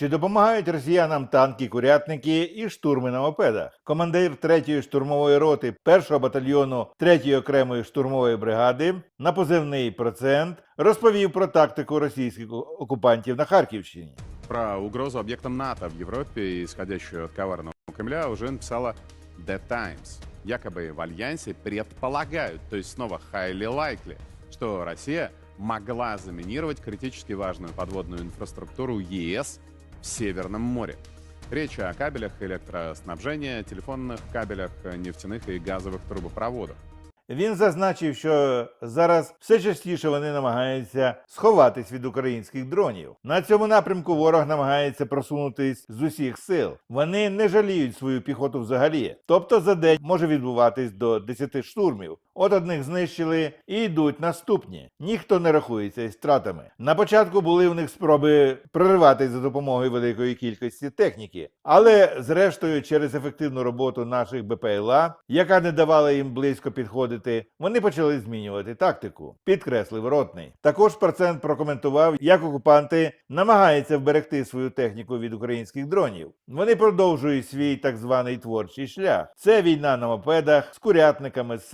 Чи допомагають росіянам танки, курятники і штурми на мопедах? Командир 3-ї штурмової роти 1-го батальйону 3-ї окремої штурмової бригади на позивний процент розповів про тактику російських окупантів на Харківщині. Про угрозу объектам НАТО в Европе, исходящую от коварного Кремля, уже написала The Times. Якобы в Альянсе предполагают, то есть снова highly likely, что Россия могла заминировать критически важную подводную инфраструктуру ЕС в Северном море. Речь о кабелях электроснабжения, телефонных кабелях, нефтяных и газовых трубопроводах. Він зазначив, що зараз все частіше вони намагаються сховатись від українських дронів. На цьому напрямку ворог намагається просунутись з усіх сил. Вони не жаліють свою піхоту взагалі. Тобто за день може відбуватись до 10 штурмів. От одних знищили і йдуть наступні. Ніхто не рахується із втратами. На початку були в них спроби прориватись за допомогою великої кількості техніки, але зрештою, через ефективну роботу наших БПЛА, яка не давала їм близько підходити, вони почали змінювати тактику. Підкреслив ротний. Також процент прокоментував, як окупанти намагаються вберегти свою техніку від українських дронів. Вони продовжують свій так званий творчий шлях. Це війна на мопедах з курятниками, з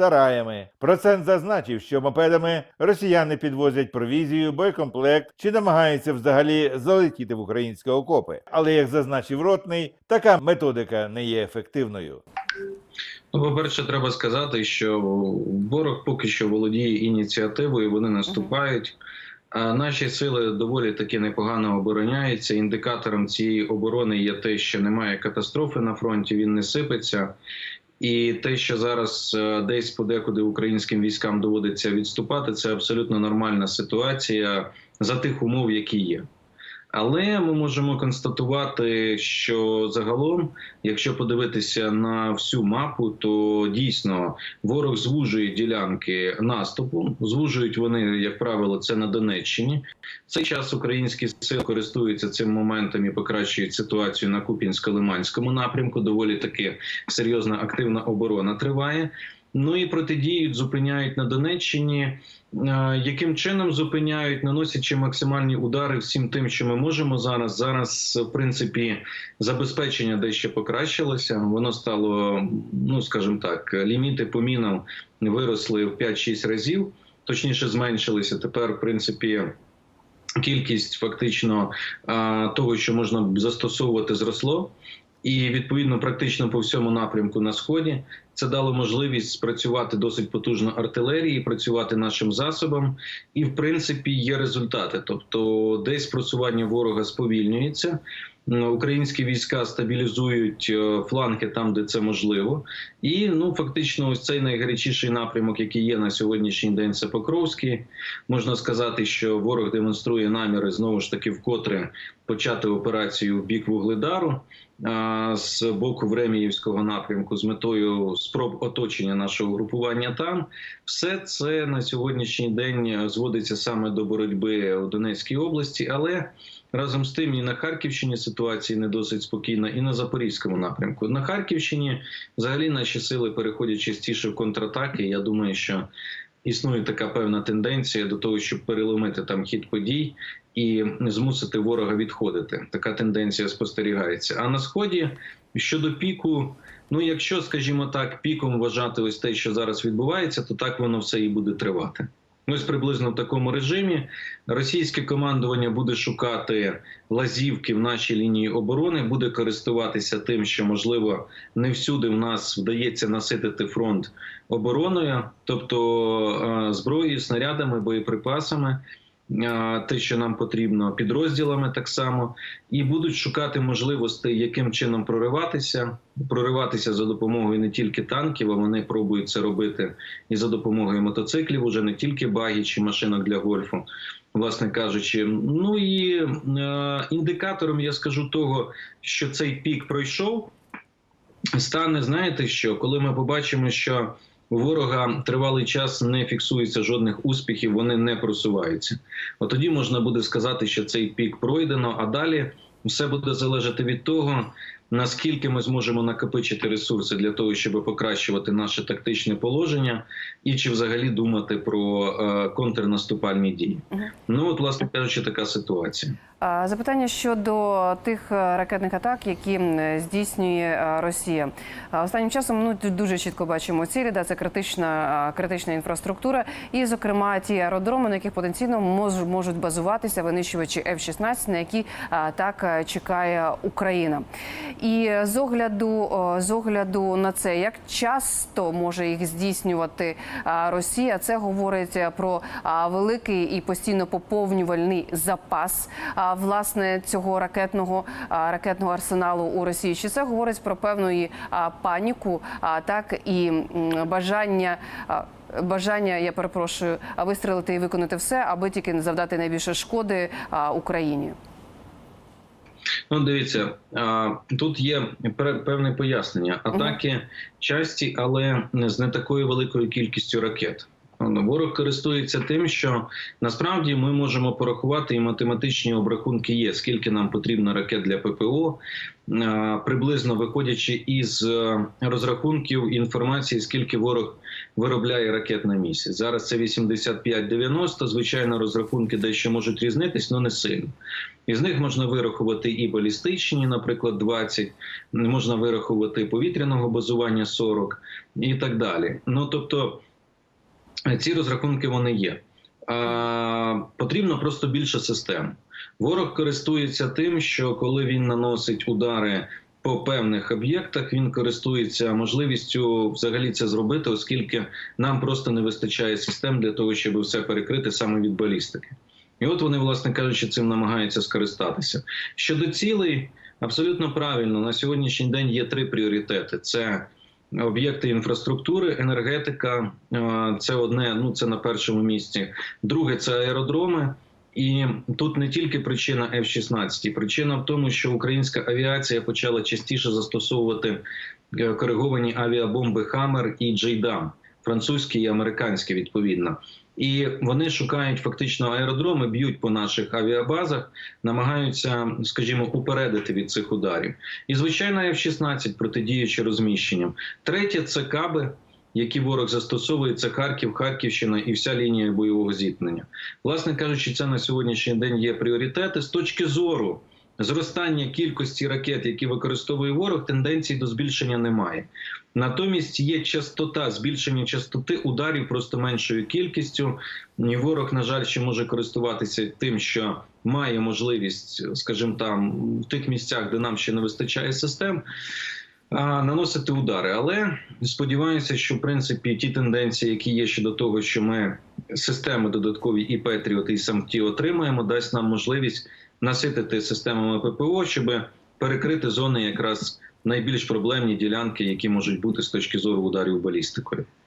Процент зазначив, що мопедами росіяни підвозять провізію, боєкомплект чи намагаються взагалі залетіти в українські окопи. Але як зазначив ротний, така методика не є ефективною. Ну, по-перше, треба сказати, що ворог поки що володіє ініціативою, вони наступають. А наші сили доволі таки непогано обороняються. Індикатором цієї оборони є те, що немає катастрофи на фронті, він не сипеться. І те, що зараз е, десь подекуди українським військам доводиться відступати, це абсолютно нормальна ситуація за тих умов, які є. Але ми можемо констатувати, що загалом, якщо подивитися на всю мапу, то дійсно ворог звужує ділянки наступу. Звужують вони, як правило, це на Донеччині. В цей час українські сили користуються цим моментом і покращують ситуацію на Купінсько-Лиманському напрямку. Доволі таки серйозна активна оборона триває. Ну і протидіють, зупиняють на Донеччині. Е, Яким чином зупиняють, наносячи максимальні удари всім тим, що ми можемо зараз. Зараз, в принципі, забезпечення дещо покращилося. Воно стало, ну скажімо так, ліміти по мінам виросли в 5-6 разів, точніше зменшилися. Тепер, в принципі. Кількість фактично того, що можна застосовувати, зросло, і відповідно практично по всьому напрямку на сході це дало можливість спрацювати досить потужно артилерії, працювати нашим засобам, і в принципі є результати. Тобто, десь просування ворога сповільнюється. Українські війська стабілізують е, фланги там, де це можливо, і ну фактично, ось цей найгарячіший напрямок, який є на сьогоднішній день, це Покровський. Можна сказати, що ворог демонструє наміри знову ж таки вкотре почати операцію в бік Вугледару з боку Времіївського напрямку з метою спроб оточення нашого групування. Там все це на сьогоднішній день зводиться саме до боротьби у Донецькій області, але Разом з тим і на Харківщині ситуація не досить спокійна, і на Запорізькому напрямку. На Харківщині взагалі наші сили переходять частіше в контратаки. Я думаю, що існує така певна тенденція до того, щоб переломити там хід подій і змусити ворога відходити. Така тенденція спостерігається. А на сході щодо піку. Ну, якщо, скажімо так, піком вважати ось те, що зараз відбувається, то так воно все і буде тривати. Ось приблизно в такому режимі російське командування буде шукати лазівки в нашій лінії оборони, буде користуватися тим, що можливо не всюди в нас вдається наситити фронт обороною, тобто е, зброєю, снарядами, боєприпасами. Те, що нам потрібно, підрозділами так само, і будуть шукати можливостей, яким чином прориватися, прориватися за допомогою не тільки танків, а вони пробують це робити і за допомогою мотоциклів, уже не тільки багі чи машинок для гольфу, власне кажучи. Ну і е, індикатором я скажу того, що цей пік пройшов, стане, знаєте що, коли ми побачимо, що у ворога тривалий час не фіксується жодних успіхів, вони не просуваються. От тоді можна буде сказати, що цей пік пройдено, а далі все буде залежати від того, наскільки ми зможемо накопичити ресурси для того, щоб покращувати наше тактичне положення, і чи взагалі думати про е, контрнаступальні дії. Ну от, власне кажучи, така ситуація. Запитання щодо тих е, ракетних атак, які здійснює е, Росія. Останнім часом ну дуже чітко бачимо цілі, да, це критична критична інфраструктура, і, зокрема, ті аеродроми, на яких потенційно мож- можуть базуватися винищувачі F-16, на які а, так чекає Україна. І з огляду з огляду на це, як часто може їх здійснювати Росія, це говорить про великий і постійно поповнювальний запас власне цього ракетного ракетного арсеналу у Росії. Чи це говорить про певну і, паніку, а так і бажання. Бажання, я перепрошую, вистрелити і виконати все, аби тільки не завдати найбільше шкоди Україні. Ну, дивіться, тут є певне пояснення. Атаки часті, але не з не такою великою кількістю ракет. Ворог користується тим, що насправді ми можемо порахувати і математичні обрахунки є, скільки нам потрібно ракет для ППО, приблизно виходячи із е, розрахунків інформації, скільки ворог виробляє ракет на місяць. Зараз це 85-90, Звичайно, розрахунки дещо можуть різнитись, але не сильно. Із них можна вирахувати і балістичні, наприклад, 20, можна вирахувати повітряного базування 40 і так далі. Ну тобто ці розрахунки вони є. А, потрібно просто більше систем. Ворог користується тим, що коли він наносить удари по певних об'єктах, він користується можливістю взагалі це зробити, оскільки нам просто не вистачає систем для того, щоб все перекрити саме від балістики. І от вони, власне кажучи, цим намагаються скористатися. Щодо цілей, абсолютно правильно на сьогоднішній день є три пріоритети: це об'єкти інфраструктури, енергетика. е, Це одне, ну це на першому місці. Друге це аеродроми. І тут не тільки причина F-16, причина в тому, що українська авіація почала частіше застосовувати е, кориговані авіабомби Хаммер і Джейдам, французькі і американські відповідно. І вони шукають фактично аеродроми, б'ють по наших авіабазах, намагаються, скажімо, упередити від цих ударів. І звичайно, F-16 протидіючи розміщенням. Третє це каби, які ворог застосовує. Це Харків, Харківщина і вся лінія бойового зіткнення. Власне кажучи, це на сьогоднішній день є пріоритети з точки зору. Зростання кількості ракет, які використовує ворог, тенденцій до збільшення немає. Натомість є частота збільшення частоти ударів просто меншою кількістю. І ворог, на жаль, ще може користуватися тим, що має можливість, скажімо, там в тих місцях, де нам ще не вистачає систем. Наносити удари, але сподіваюся, що в принципі ті тенденції, які є щодо того, що ми системи додаткові і Петріот, і самті отримаємо, дасть нам можливість наситити системами ППО, щоб перекрити зони якраз найбільш проблемні ділянки, які можуть бути з точки зору ударів балістикою.